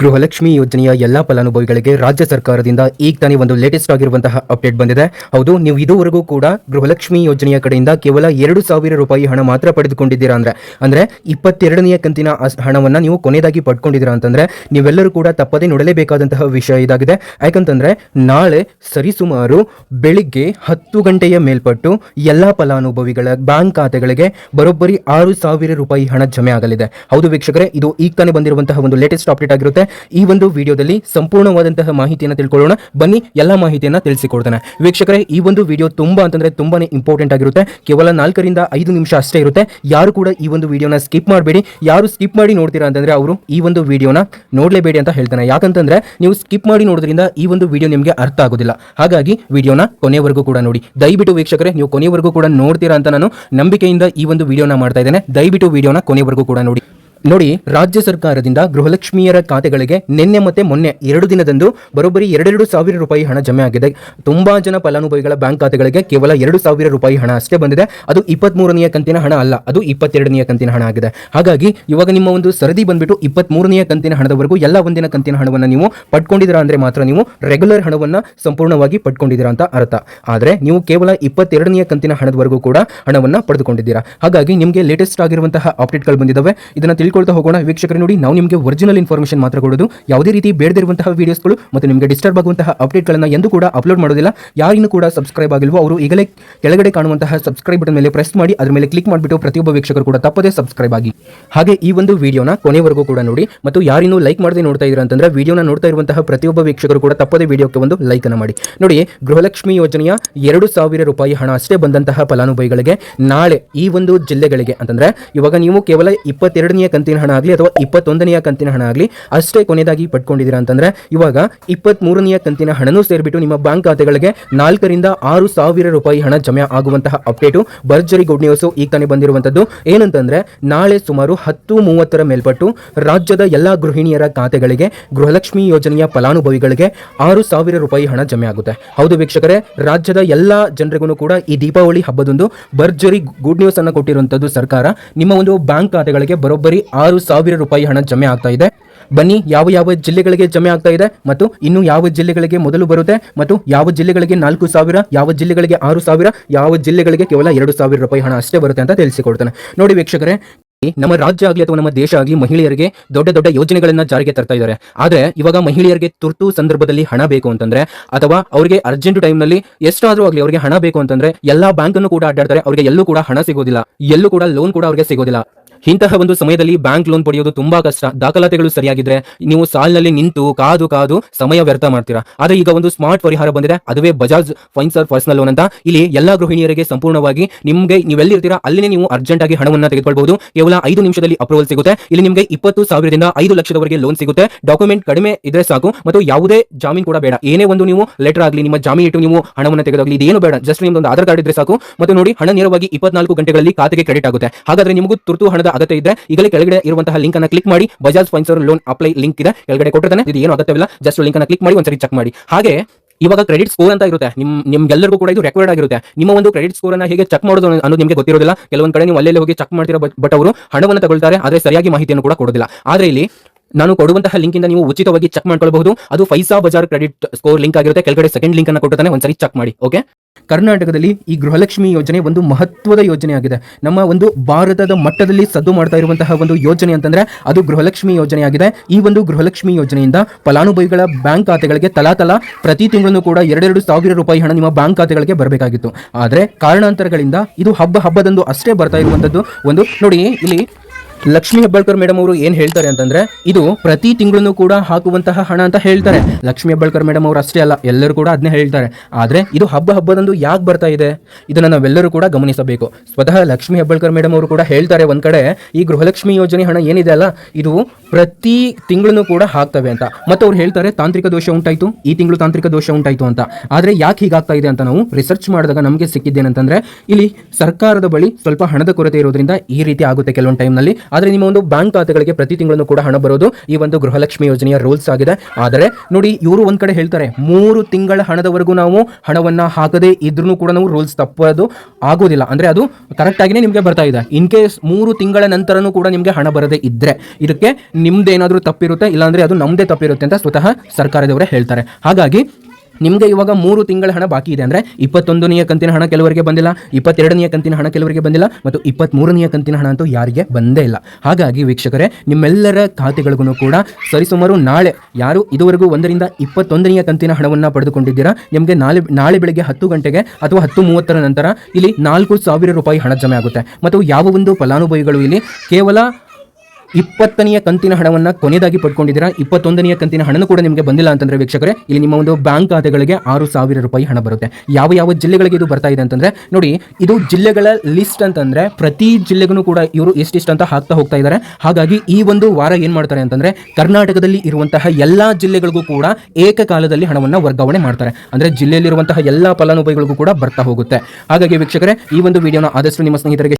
ಗೃಹಲಕ್ಷ್ಮಿ ಯೋಜನೆಯ ಎಲ್ಲಾ ಫಲಾನುಭವಿಗಳಿಗೆ ರಾಜ್ಯ ಸರ್ಕಾರದಿಂದ ಈಗ ತಾನೇ ಒಂದು ಲೇಟೆಸ್ಟ್ ಆಗಿರುವಂತಹ ಅಪ್ಡೇಟ್ ಬಂದಿದೆ. ಹೌದು, ನೀವು ಇದುವರೆಗೂ ಕೂಡ ಗೃಹಲಕ್ಷ್ಮಿ ಯೋಜನೆಯ ಕಡೆಯಿಂದ ಕೇವಲ ಎರಡು ಸಾವಿರ ರೂಪಾಯಿ ಹಣ ಮಾತ್ರ ಪಡೆದುಕೊಂಡಿದ್ದೀರಾ ಅಂದ್ರೆ ಅಂದ್ರೆ ಇಪ್ಪತ್ತೆರಡನೆಯ ಕಂತಿನ ಹಣವನ್ನ ನೀವು ಕೊನೆಯದಾಗಿ ಪಡ್ಕೊಂಡಿದ್ದೀರಾ ಅಂತಂದ್ರೆ, ನೀವೆಲ್ಲರೂ ಕೂಡ ತಪ್ಪದೇ ನೋಡಲೇಬೇಕಾದಂತಹ ವಿಷಯ ಇದಾಗಿದೆ. ಯಾಕಂತಂದ್ರೆ, ನಾಳೆ ಸರಿಸುಮಾರು ಬೆಳಿಗ್ಗೆ ಹತ್ತು ಗಂಟೆಯ ಮೇಲ್ಪಟ್ಟು ಎಲ್ಲಾ ಫಲಾನುಭವಿಗಳ ಬ್ಯಾಂಕ್ ಖಾತೆಗಳಿಗೆ ಬರೋಬ್ಬರಿ ಆರು ಸಾವಿರ ರೂಪಾಯಿ ಹಣ ಜಮೆ ಆಗಲಿದೆ. ಹೌದು ವೀಕ್ಷಕರೇ, ಇದು ಈಗ ತಾನೇ ಬಂದಿರುವಂತಹ ಒಂದು ಲೇಟೆಸ್ಟ್ ಅಪ್ಡೇಟ್ ಆಗಿರುತ್ತೆ. ಈ ಒಂದು ವಿಡಿಯೋದಲ್ಲಿ ಸಂಪೂರ್ಣವಾದಂತಹ ಮಾಹಿತಿಯನ್ನು ತಿಳ್ಕೊಳ್ಳೋಣ. ಬನ್ನಿ, ಎಲ್ಲ ಮಾಹಿತಿಯನ್ನು ತಿಳಿಸಿಕೊಡ್ತಾನೆ. ವೀಕ್ಷಕರೇ, ಈ ಒಂದು ವಿಡಿಯೋ ತುಂಬಾ ಅಂತಂದ್ರೆ ತುಂಬಾನೇ ಇಂಪಾರ್ಟೆಂಟ್ ಆಗಿರುತ್ತೆ. ಕೇವಲ ನಾಲ್ಕರಿಂದ ಐದು ನಿಮಿಷ ಅಷ್ಟೇ ಇರುತ್ತೆ. ಯಾರು ಕೂಡ ಈ ಒಂದು ವಿಡಿಯೋನ ಸ್ಕಿಪ್ ಮಾಡಬೇಡಿ. ಯಾರು ಸ್ಕಿಪ್ ಮಾಡಿ ನೋಡ್ತೀರಾ ಅಂತಂದ್ರೆ ಅವರು ಈ ಒಂದು ವಿಡಿಯೋನ ನೋಡಲೇಬೇಡಿ ಅಂತ ಹೇಳ್ತಾನೆ. ಯಾಕಂತಂದ್ರೆ ನೀವು ಸ್ಕಿಪ್ ಮಾಡಿ ನೋಡೋದ್ರಿಂದ ಈ ಒಂದು ವಿಡಿಯೋ ನಿಮಗೆ ಅರ್ಥ ಆಗೋದಿಲ್ಲ. ಹಾಗಾಗಿ ವಿಡಿಯೋನ ಕೊನೆವರೆಗೂ ಕೂಡ ನೋಡಿ. ದಯವಿಟ್ಟು ವೀಕ್ಷಕರೇ, ನೀವು ಕೊನೆವರೆಗೂ ಕೂಡ ನೋಡ್ತೀರಾ ಅಂತ ನಾನು ನಂಬಿಕೆಯಿಂದ ಈ ಒಂದು ವಿಡಿಯೋನ ಮಾಡ್ತಾ ಇದ್ದೇನೆ. ದಯವಿಟ್ಟು ವಿಡಿಯೋನ ಕೊನೆವರೆಗೂ ಕೂಡ ನೋಡಿ. ನೋಡಿ, ರಾಜ್ಯ ಸರ್ಕಾರದಿಂದ ಗೃಹಲಕ್ಷ್ಮಿಯರ ಖಾತೆಗಳಿಗೆ ನಿನ್ನೆ ಮತ್ತೆ ಮೊನ್ನೆ ಎರಡು ದಿನದಂದು ಬರೋಬ್ಬರಿ ಎರಡೆರಡು ಸಾವಿರ ರೂಪಾಯಿ ಹಣ ಜಮೆ ಆಗಿದೆ. ತುಂಬಾ ಜನ ಫಲಾನುಭವಿಗಳ ಬ್ಯಾಂಕ್ ಖಾತೆಗಳಿಗೆ ಕೇವಲ ಎರಡು ಸಾವಿರ ರೂಪಾಯಿ ಹಣ ಅಷ್ಟೇ ಬಂದಿದೆ. ಅದು ಇಪ್ಪತ್ಮೂರನೆಯ ಕಂತಿನ ಹಣ ಅಲ್ಲ, ಅದು ಇಪ್ಪತ್ತೆರಡನೆಯ ಕಂತಿನ ಹಣ ಆಗಿದೆ. ಹಾಗಾಗಿ ಇವಾಗ ನಿಮ್ಮ ಒಂದು ಸರದಿ ಬಂದ್ಬಿಟ್ಟು ಇಪ್ಪತ್ಮೂರನೆಯ ಕಂತಿನ ಹಣದವರೆಗೂ ಎಲ್ಲ ಒಂದಿನ ಕಂತಿನ ಹಣವನ್ನು ನೀವು ಪಡ್ಕೊಂಡಿದ್ದೀರಾ ಅಂದ್ರೆ ಮಾತ್ರ ನೀವು ರೆಗ್ಯುಲರ್ ಹಣವನ್ನ ಸಂಪೂರ್ಣವಾಗಿ ಪಡ್ಕೊಂಡಿದ್ದೀರಾ ಅಂತ ಅರ್ಥ. ಆದರೆ ನೀವು ಕೇವಲ ಇಪ್ಪತ್ತೆರಡನೆಯ ಕಂತಿನ ಹಣದವರೆಗೂ ಕೂಡ ಹಣವನ್ನು ಪಡೆದುಕೊಂಡಿದ್ದೀರಾ. ಹಾಗಾಗಿ ನಿಮಗೆ ಲೇಟೆಸ್ಟ್ ಆಗಿರುವಂತಹ ಅಪ್ಡೇಟ್ಗಳು ಬಂದಿದ್ದಾವೆ. ಇದನ್ನ ತಿಳ್ಕೊಳ್ತಾ ಹೋಗೋಣ. ವೀಕ್ಷಕರು ನೋಡಿ, ನಾವು ನಿಮಗೆ ಒರಿಜಿನಲ್ ಇನ್ಫಾರ್ಮೇಷನ್ ಮಾತ್ರ ಕೊಡೋದು. ಯಾವುದೇ ರೀತಿ ಬೇಡದಿರುವಂತಹ ವೀಡಿಯೋಸ್ಗಳು ಮತ್ತು ನಿಮಗೆ ಡಿಸ್ಟರ್ಬ್ ಆಗುವಂತಹ ಅಪ್ಡೇಟ್ಗಳನ್ನು ಎಂದು ಕೂಡ ಅಪ್ಲೋಡ್ ಮಾಡೋದಿಲ್ಲ. ಯಾರಿಗೂ ಕೂಡ ಸಬ್ಸ್ಕ್ರೈಬ್ ಆಗಿಲ್ವೋ, ಅವರು ಈಗಲೇ ಕೆಳಗಡೆ ಕಾಣುವಂತಹ ಸಬ್ಸ್ಕ್ರೈಬ್ ಬಟನ್ ಮೇಲೆ ಪ್ರೆಸ್ ಮಾಡಿ, ಅದರ ಮೇಲೆ ಕ್ಲಿಕ್ ಮಾಡಿಬಿಟ್ಟು ಪ್ರತಿಯೊಬ್ಬ ವೀಕ್ಷಕರು ಕೂಡ ತಪ್ಪದೇ ಸಬ್ಸ್ಕ್ರೈಬ್ ಆಗಿ. ಹಾಗೆ ಈ ಒಂದು ವಿಡಿಯೋನ ಕೊನೆವರೆಗೂ ಕೂಡ ನೋಡಿ, ಮತ್ತು ಯಾರಿನ್ನೂ ಲೈಕ್ ಮಾಡದೆ ನೋಡ್ತಾ ಇದ್ದೀರಾ ಅಂತಂದ್ರೆ ವಿಡಿಯೋನ ನೋಡ್ತಾ ಇರುವಂತಹ ಪ್ರತಿಯೊಬ್ಬ ವೀಕ್ಷಕರು ಕೂಡ ತಪ್ಪದೇ ವಿಡಿಯೋಕ್ಕೆ ಒಂದು ಲೈಕ್ ಅನ್ನು ಮಾಡಿ. ನೋಡಿ ಗೃಹಲಕ್ಷ್ಮಿ ಯೋಜನೆಯ ಎರಡು ಸಾವಿರ ರೂಪಾಯಿ ಹಣ ಅಷ್ಟೇ ಬಂದಂತಹ ಫಲಾನುಭವಿಗಳಿಗೆ ನಾಳೆ ಈ ಒಂದು ಜಿಲ್ಲೆಗಳಿಗೆ, ಅಂತಂದ್ರೆ ಇವಾಗ ನೀವು ಕೇವಲ ಇಪ್ಪತ್ತೆರಡನೆಯ ಕಂತಿನ ಹಣ ಆಗಲಿ ಅಥವಾ ಇಪ್ಪತ್ತೊಂದನೆಯ ಕಂತಿನ ಹಣ ಆಗಲಿ ಅಷ್ಟೇ ಕೊನೆಯದಾಗಿ ಪಡ್ಕೊಂಡಿದ್ದೀರಾ ಅಂತಂದ್ರೆ ಇವಾಗ ಇಪ್ಪತ್ತ್ ಮೂರನೆಯ ಕಂತಿನ ಹಣನೂ ಸೇರಿಬಿಟ್ಟು ನಿಮ್ಮ ಬ್ಯಾಂಕ್ ಖಾತೆಗಳಿಗೆ ನಾಲ್ಕರಿಂದ ಆರು ಸಾವಿರ ರೂಪಾಯಿ ಹಣ ಜಮೆ ಆಗುವಂತಹ ಅಪ್ಡೇಟು ಭರ್ಜರಿ ಗುಡ್ ನ್ಯೂಸ್ ಈಗ ತಾನೇ ಬಂದಿರುವಂಥದ್ದು. ಏನಂತಂದ್ರೆ ನಾಳೆ ಸುಮಾರು ಹತ್ತು ಮೂವತ್ತರ ಮೇಲ್ಪಟ್ಟು ರಾಜ್ಯದ ಎಲ್ಲಾ ಗೃಹಿಣಿಯರ ಖಾತೆಗಳಿಗೆ ಗೃಹಲಕ್ಷ್ಮಿ ಯೋಜನೆಯ ಫಲಾನುಭವಿಗಳಿಗೆ ಆರು ಸಾವಿರ ರೂಪಾಯಿ ಹಣ ಜಮೆ ಆಗುತ್ತೆ. ಹೌದು ವೀಕ್ಷಕರೇ, ರಾಜ್ಯದ ಎಲ್ಲಾ ಜನರಿಗೂ ಕೂಡ ಈ ದೀಪಾವಳಿ ಹಬ್ಬದೊಂದು ಭರ್ಜರಿ ಗುಡ್ ನ್ಯೂಸ್ ಅನ್ನು ಕೊಟ್ಟಿರುವಂತದ್ದು ಸರ್ಕಾರ. ನಿಮ್ಮ ಒಂದು ಬ್ಯಾಂಕ್ ಖಾತೆಗಳಿಗೆ ಬರೋಬ್ಬರಿ ಆರು ಸಾವಿರ ರೂಪಾಯಿ ಹಣ ಜಮೆ ಆಗ್ತಾ ಇದೆ. ಬನ್ನಿ, ಯಾವ ಯಾವ ಜಿಲ್ಲೆಗಳಿಗೆ ಜಮೆ ಆಗ್ತಾ ಇದೆ ಮತ್ತು ಇನ್ನು ಯಾವ ಜಿಲ್ಲೆಗಳಿಗೆ ಮೊದಲು ಬರುತ್ತೆ ಮತ್ತು ಯಾವ ಜಿಲ್ಲೆಗಳಿಗೆ ನಾಲ್ಕು ಸಾವಿರ, ಯಾವ ಜಿಲ್ಲೆಗಳಿಗೆ ಆರು ಸಾವಿರ, ಯಾವ ಜಿಲ್ಲೆಗಳಿಗೆ ಕೇವಲ ಎರಡು ಸಾವಿರ ರೂಪಾಯಿ ಹಣ ಅಷ್ಟೇ ಬರುತ್ತೆ ಅಂತ ತಿಳಿಸಿಕೊಡ್ತಾನೆ. ನೋಡಿ ವೀಕ್ಷಕರೇ, ನಮ್ಮ ರಾಜ್ಯ ಆಗಲಿ ಅಥವಾ ನಮ್ಮ ದೇಶ ಆಗಲಿ ಮಹಿಳೆಯರಿಗೆ ದೊಡ್ಡ ದೊಡ್ಡ ಯೋಜನೆಗಳನ್ನ ಜಾರಿಗೆ ತರ್ತಾ ಇದ್ದಾರೆ. ಆದ್ರೆ ಇವಾಗ ಮಹಿಳೆಯರಿಗೆ ತುರ್ತು ಸಂದರ್ಭದಲ್ಲಿ ಹಣ ಬೇಕು ಅಂತಂದ್ರೆ ಅಥವಾ ಅವರಿಗೆ ಅರ್ಜೆಂಟ್ ಟೈಮ್ನಲ್ಲಿ ಎಷ್ಟಾದ್ರೂ ಆಗಲಿ ಅವರಿಗೆ ಹಣ ಬೇಕು ಅಂತಂದ್ರೆ ಎಲ್ಲಾ ಬ್ಯಾಂಕ್ ಅನ್ನು ಕೂಡ ಅಡ್ಡಾಡ್ತಾರೆ, ಅವರಿಗೆ ಎಲ್ಲೂ ಕೂಡ ಹಣ ಸಿಗೋದಿಲ್ಲ. ಎಲ್ಲೂ ಕೂಡ ಲೋನ್ ಕೂಡ ಅವರಿಗೆ ಸಿಗೋದಿಲ್ಲ. ಇಂತಹ ಒಂದು ಸಮಯದಲ್ಲಿ ಬ್ಯಾಂಕ್ ಲೋನ್ ಪಡೆಯೋದು ತುಂಬಾ ಕಷ್ಟ. ದಾಖಲಾತಿಗಳು ಸರಿಯಾಗಿದ್ರೆ ನೀವು ಸಾಲಿನಲ್ಲಿ ನಿಂತು ಕಾದು ಕಾದು ಸಮಯ ವ್ಯರ್ಥ ಮಾಡ್ತೀರಾ. ಆದ್ರೆ ಈಗ ಒಂದು ಸ್ಮಾರ್ಟ್ ಪರಿಹಾರ ಬಂದಿದೆ. ಅದುವೇ ಬಜಾಜ್ ಫೈನ್ಸ್ ಆರ್ ಪರ್ಸನಲ್ ಲೋನ್ ಅಂತ. ಇಲ್ಲಿ ಎಲ್ಲಾ ಗೃಹಿಣಿಯರಿಗೆ ಸಂಪೂರ್ಣವಾಗಿ ನಿಮ್ಗೆ ನೀವೆಲ್ಲಿರ್ತೀರಾ ಅಲ್ಲಿನೇ ನೀವು ಅರ್ಜೆಂಟ್ ಆಗಿ ಹಣವನ್ನ ತೆಗೆದುಕೊಳ್ಬಹುದು. ಕೇವಲ ಐದು ನಿಮಿಷದಲ್ಲಿ ಅಪ್ರೂವಲ್ ಸಿಗುತ್ತೆ. ಇಲ್ಲಿ ನಿಮಗೆ ಇಪ್ಪತ್ತು ಸಾವಿರದಿಂದ ಐದು ಲಕ್ಷದವರೆಗೆ ಲೋನ್ ಸಿಗುತ್ತೆ. ಡಾಕ್ಯುಮೆಂಟ್ ಕಡಿಮೆ ಇದ್ರೆ ಸಾಕು. ಮತ್ತು ಯಾವುದೇ ಜಾಮೀನು ಕೂಡ ಬೇಡ. ಏನೇ ಒಂದು ನೀವು ಲೆಟರ್ ಆಗಲಿ, ನಿಮ್ಮ ಜಾಮೀನು ಇಟ್ಟು ನೀವು ಹಣವನ್ನು ತೆಗೆದಾಗಲಿ, ಇದೇನು ಬೇಡ. ಜಸ್ಟ್ ನಿಮ್ದೊಂದು ಆಧಾರ್ ಕಾರ್ಡ್ ಇದ್ರೆ ಸಾಕು. ಮತ್ತು ನೋಡಿ, ಹಣ ನೇರವಾಗಿ ಇಪ್ಪತ್ನಾಲ್ಕು ಗಂಟೆಗಳಲ್ಲಿ ಖಾತೆಗೆ ಕ್ರೆಡಿಟ್ ಆಗುತ್ತೆ. ಹಾಗಾದ್ರೆ ನಿಮಗೂ ತುರ್ತು ಹಣದ ಅಗತ್ಯ ಇದ್ರೆ ಈಗಲೇ ಕೆಳಗಡೆ ಇರುವಂತಹ ಲಿಂಕ್ ಅನ್ನ ಕ್ಲಿಕ್ ಮಾಡಿ Bajaj Finserv loan apply link ಇದೆ. ಕೆಳಗಡೆ ಕೊಟ್ಟಿರ್ತಾನೆ. ಇದು ಏನು ಅಗತ್ಯವಿಲ್ಲ. ಜಸ್ಟ್ ಲಿಂಕ್ ಅನ್ನ ಕ್ಲಿಕ್ ಮಾಡಿ, ಒಂದ್ಸರಿ ಚೆಕ್ ಮಾಡಿ. ಹಾಗೆ, ಇವಾಗ ಕ್ರೆಡಿಟ್ ಸ್ಕೋರ್ ಅಂತ ಇರುತ್ತೆ. ನಿಮ್, ನಿಮ್ಗೆಲ್ಲರಿಗೂ ಕೂಡ ಇದು ರೆಕಾರ್ಡ್ ಆಗಿರುತ್ತೆ. ನಿಮ್ಮ ಒಂದು ಕ್ರೆಡಿಟ್ ಸ್ಕೋರ್ ಅನ್ನ ಹೇಗೆ ಚೆಕ್ ಮಾಡೋದು ಅನ್ನೋದು ನಿಮಗೆ ಗೊತ್ತಿರೋದಿಲ್ಲ. ಕೆಲವೊಂದ್ ಕಡೆ ನೀವು ಅಲ್ಲೇ ಹೋಗಿ ಚೆಕ್ ಮಾಡ್ತೀರಾ ಬಟ್ ಅವರು ಹಣವನ್ನು ತಗೊಳ್ತಾರೆ, ಆದ್ರೆ ಸರಿಯಾಗಿ ಮಾಹಿತಿಯನ್ನು ಕೂಡ ಕೊಡೋದಿಲ್ಲ. ಆದ್ರೆ ಇಲ್ಲಿ ನಾನು ಕೊಡುವಂತಹ ಲಿಂಕ್ ಇಂದ ನೀವು ಉಚಿತವಾಗಿ ಚೆಕ್ ಮಾಡ್ಕೊಳ್ಬಹುದು. ಅದು paisa Bazaar credit score link ಆಗಿರುತ್ತೆ. ಕೆಳಗಡೆ ಸೆಕೆಂಡ್ ಲಿಂಕ್ ಅನ್ನು ಕೊಟ್ಟಿರ್ತಾನೆ, ಒಂದ್ಸರಿ ಚೆಕ್ ಮಾಡಿ ಓಕೆ ಕರ್ನಾಟಕದಲ್ಲಿ ಈ ಗೃಹಲಕ್ಷ್ಮಿ ಯೋಜನೆ ಒಂದು ಮಹತ್ವದ ಯೋಜನೆ ಆಗಿದೆ. ನಮ್ಮ ಒಂದು ಭಾರತದ ಮಟ್ಟದಲ್ಲಿ ಸದ್ದು ಮಾಡ್ತಾ ಇರುವಂತಹ ಒಂದು ಯೋಜನೆ ಅಂತಂದ್ರೆ ಅದು ಗೃಹಲಕ್ಷ್ಮಿ ಯೋಜನೆಯಾಗಿದೆ ಈ ಒಂದು ಗೃಹಲಕ್ಷ್ಮಿ ಯೋಜನೆಯಿಂದ ಫಲಾನುಭವಿಗಳ ಬ್ಯಾಂಕ್ ಖಾತೆಗಳಿಗೆ ತಲಾ ತಲಾ ಪ್ರತಿ ತಿಂಗಳನ್ನು ಕೂಡ ಎರಡೆರಡು ಸಾವಿರ ರೂಪಾಯಿ ಹಣ ನಿಮ್ಮ ಬ್ಯಾಂಕ್ ಖಾತೆಗಳಿಗೆ ಬರಬೇಕಾಗಿತ್ತು. ಆದರೆ ಕಾರಣಾಂತರಗಳಿಂದ ಇದು ಹಬ್ಬ ಹಬ್ಬದಂದು ಅಷ್ಟೇ ಬರ್ತಾ ಇರುವಂತದ್ದು ಒಂದು ನೋಡಿ, ಇಲ್ಲಿ ಲಕ್ಷ್ಮೀ ಹೆಬ್ಬಾಳ್ಕರ್ ಮೇಡಮ್ ಅವರು ಏನ್ ಹೇಳ್ತಾರೆ ಅಂತಂದ್ರೆ, ಇದು ಪ್ರತಿ ತಿಂಗಳನ್ನು ಕೂಡ ಹಾಕುವಂತಹ ಹಣ ಅಂತ ಹೇಳ್ತಾರೆ. ಲಕ್ಷ್ಮಿ ಹೆಬ್ಬಾಳ್ಕರ್ ಮೇಡಮ್ ಅವರು ಅಷ್ಟೇ ಅಲ್ಲ, ಎಲ್ಲರೂ ಕೂಡ ಅದನ್ನೇ ಹೇಳ್ತಾರೆ. ಆದ್ರೆ ಇದು ಹಬ್ಬ ಹಬ್ಬದಂದು ಯಾಕೆ ಬರ್ತಾ ಇದೆ? ಇದನ್ನ ನಾವೆಲ್ಲರೂ ಕೂಡ ಗಮನಿಸಬೇಕು. ಸ್ವತಃ ಲಕ್ಷ್ಮಿ ಹೆಬ್ಬಾಳ್ಕರ್ ಮೇಡಮ್ ಅವರು ಕೂಡ ಹೇಳ್ತಾರೆ ಒಂದ್ ಕಡೆ, ಈ ಗೃಹಲಕ್ಷ್ಮಿ ಯೋಜನೆ ಹಣ ಏನಿದೆ ಅಲ್ಲ, ಇದು ಪ್ರತಿ ತಿಂಗಳನ್ನು ಕೂಡ ಹಾಕ್ತವೆ ಅಂತ. ಮತ್ತೆ ಅವ್ರು ಹೇಳ್ತಾರೆ, ತಾಂತ್ರಿಕ ದೋಷ ಉಂಟಾಯ್ತು, ಈ ತಿಂಗಳು ತಾಂತ್ರಿಕ ದೋಷ ಉಂಟಾಯ್ತು ಅಂತ. ಆದ್ರೆ ಯಾಕೆ ಹೀಗಾಗ್ತಾ ಇದೆ ಅಂತ ನಾವು ರಿಸರ್ಚ್ ಮಾಡಿದಾಗ ನಮಗೆ ಸಿಕ್ಕಿದ್ದೇನಂತಂದ್ರೆ, ಇಲ್ಲಿ ಸರ್ಕಾರದ ಬಳಿ ಸ್ವಲ್ಪ ಹಣದ ಕೊರತೆ ಇರೋದ್ರಿಂದ ಈ ರೀತಿ ಆಗುತ್ತೆ ಕೆಲವೊಂದು ಟೈಮ್ನಲ್ಲಿ ಆದರೆ ನಿಮ್ಮ ಒಂದು ಬ್ಯಾಂಕ್ ಖಾತೆಗಳಿಗೆ ಪ್ರತಿ ತಿಂಗಳನ್ನು ಕೂಡ ಹಣ ಬರೋದು ಈ ಒಂದು ಗೃಹಲಕ್ಷ್ಮಿ ಯೋಜನೆಯ ರೂಲ್ಸ್ ಆಗಿದೆ. ಆದರೆ ನೋಡಿ, ಇವರು ಒಂದ್ ಕಡೆ ಹೇಳ್ತಾರೆ, ಮೂರು ತಿಂಗಳ ಹಣದವರೆಗೂ ನಾವು ಹಣವನ್ನ ಹಾಕದೇ ಇದ್ರೂ ಕೂಡ ನಾವು ರೂಲ್ಸ್ ತಪ್ಪೋದು ಆಗೋದಿಲ್ಲ. ಅಂದ್ರೆ ಅದು ಕರೆಕ್ಟ್ ಆಗಿನೇ ನಿಮಗೆ ಬರ್ತಾ ಇದೆ. ಇನ್ ಕೇಸ್ ಮೂರು ತಿಂಗಳ ನಂತರನೂ ಕೂಡ ನಿಮಗೆ ಹಣ ಬರದೇ ಇದ್ರೆ, ಇದಕ್ಕೆ ನಿಮ್ದೇನಾದ್ರೂ ತಪ್ಪಿರುತ್ತೆ, ಇಲ್ಲಾಂದರೆ ಅದು ನಮ್ಮದೇ ತಪ್ಪಿರುತ್ತೆ ಅಂತ ಸ್ವತಃ ಸರ್ಕಾರದವರೇ ಹೇಳ್ತಾರೆ. ಹಾಗಾಗಿ ನಿಮಗೆ ಇವಾಗ ಮೂರು ತಿಂಗಳ ಹಣ ಬಾಕಿ ಇದೆ ಅಂದರೆ ಇಪ್ಪತ್ತೊಂದನೆಯ ಕಂತಿನ ಹಣ ಕೆಲವರಿಗೆ ಬಂದಿಲ್ಲ, ಇಪ್ಪತ್ತೆರಡನೆಯ ಕಂತಿನ ಹಣ ಕೆಲವರಿಗೆ ಬಂದಿಲ್ಲ, ಮತ್ತು ಇಪ್ಪತ್ತ್ಮೂರನೆಯ ಕಂತಿನ ಹಣ ಅಂತೂ ಯಾರಿಗೆ ಬಂದೇ ಇಲ್ಲ. ಹಾಗಾಗಿ ವೀಕ್ಷಕರೇ, ನಿಮ್ಮೆಲ್ಲರ ಖಾತೆಗಳಿಗೂ ಕೂಡ ಸರಿಸುಮಾರು ನಾಳೆ, ಯಾರು ಇದುವರೆಗೂ ಒಂದರಿಂದ ಇಪ್ಪತ್ತೊಂದನೆಯ ಕಂತಿನ ಹಣವನ್ನು ಪಡೆದುಕೊಂಡಿದ್ದೀರಾ, ನಿಮಗೆ ನಾಳೆ ನಾಳೆ ಬೆಳಗ್ಗೆ ಹತ್ತು ಗಂಟೆಗೆ ಅಥವಾ ಹತ್ತು ಮೂವತ್ತರ ನಂತರ ಇಲ್ಲಿ ನಾಲ್ಕು ಸಾವಿರ ರೂಪಾಯಿ ಹಣ ಜಮೆ ಆಗುತ್ತೆ. ಮತ್ತು ಯಾವ ಒಂದು ಫಲಾನುಭವಿಗಳು ಇಲ್ಲಿ ಕೇವಲ ಇಪ್ಪತ್ತನೆಯ ಕಂತಿನ ಹಣವನ್ನು ಕೊನೆಯದಾಗಿ ಪಡ್ಕೊಂಡಿದ್ದೀರಾ? ಇಪ್ಪತ್ತೊಂದನೆಯ ಕಂತಿನ ಹಣನೂ ಕೂಡ ನಿಮಗೆ ಬಂದಿಲ್ಲ ಅಂತಂದ್ರೆ ವೀಕ್ಷಕರೇ, ಇಲ್ಲಿ ನಿಮ್ಮ ಒಂದು ಬ್ಯಾಂಕ್ ಖಾತೆಗಳಿಗೆ ಆರು ಸಾವಿರ ರೂಪಾಯಿ ಹಣ ಬರುತ್ತೆ. ಯಾವ ಯಾವ ಜಿಲ್ಲೆಗಳಿಗೆ ಇದು ಬರ್ತಾ ಇದೆ ಅಂತಂದ್ರೆ, ನೋಡಿ, ಇದು ಜಿಲ್ಲೆಗಳ ಲಿಸ್ಟ್ ಅಂತಂದ್ರೆ, ಪ್ರತಿ ಜಿಲ್ಲೆಗೂ ಕೂಡ ಇವರು ಎಷ್ಟಿಷ್ಟು ಅಂತ ಹಾಕ್ತಾ ಹೋಗ್ತಾ ಇದ್ದಾರೆ. ಹಾಗಾಗಿ ಈ ಒಂದು ವಾರ ಏನ್ ಮಾಡ್ತಾರೆ ಅಂತಂದ್ರೆ, ಕರ್ನಾಟಕದಲ್ಲಿ ಇರುವಂತಹ ಎಲ್ಲಾ ಜಿಲ್ಲೆಗಳಿಗೂ ಕೂಡ ಏಕಕಾಲದಲ್ಲಿ ಹಣವನ್ನ ವರ್ಗಾವಣೆ ಮಾಡ್ತಾರೆ. ಅಂದ್ರೆ ಜಿಲ್ಲೆಯಲ್ಲಿರುವಂತಹ ಎಲ್ಲಾ ಫಲಾನುಭವಿಗಳಿಗೂ ಕೂಡ ಬರ್ತಾ ಹೋಗುತ್ತೆ. ಹಾಗಾಗಿ ವೀಕ್ಷಕರೇ, ಈ ಒಂದು ವಿಡಿಯೋನ ಆದಷ್ಟು ನಿಮ್ಮ ಸ್ನೇಹಿತರಿಗೆ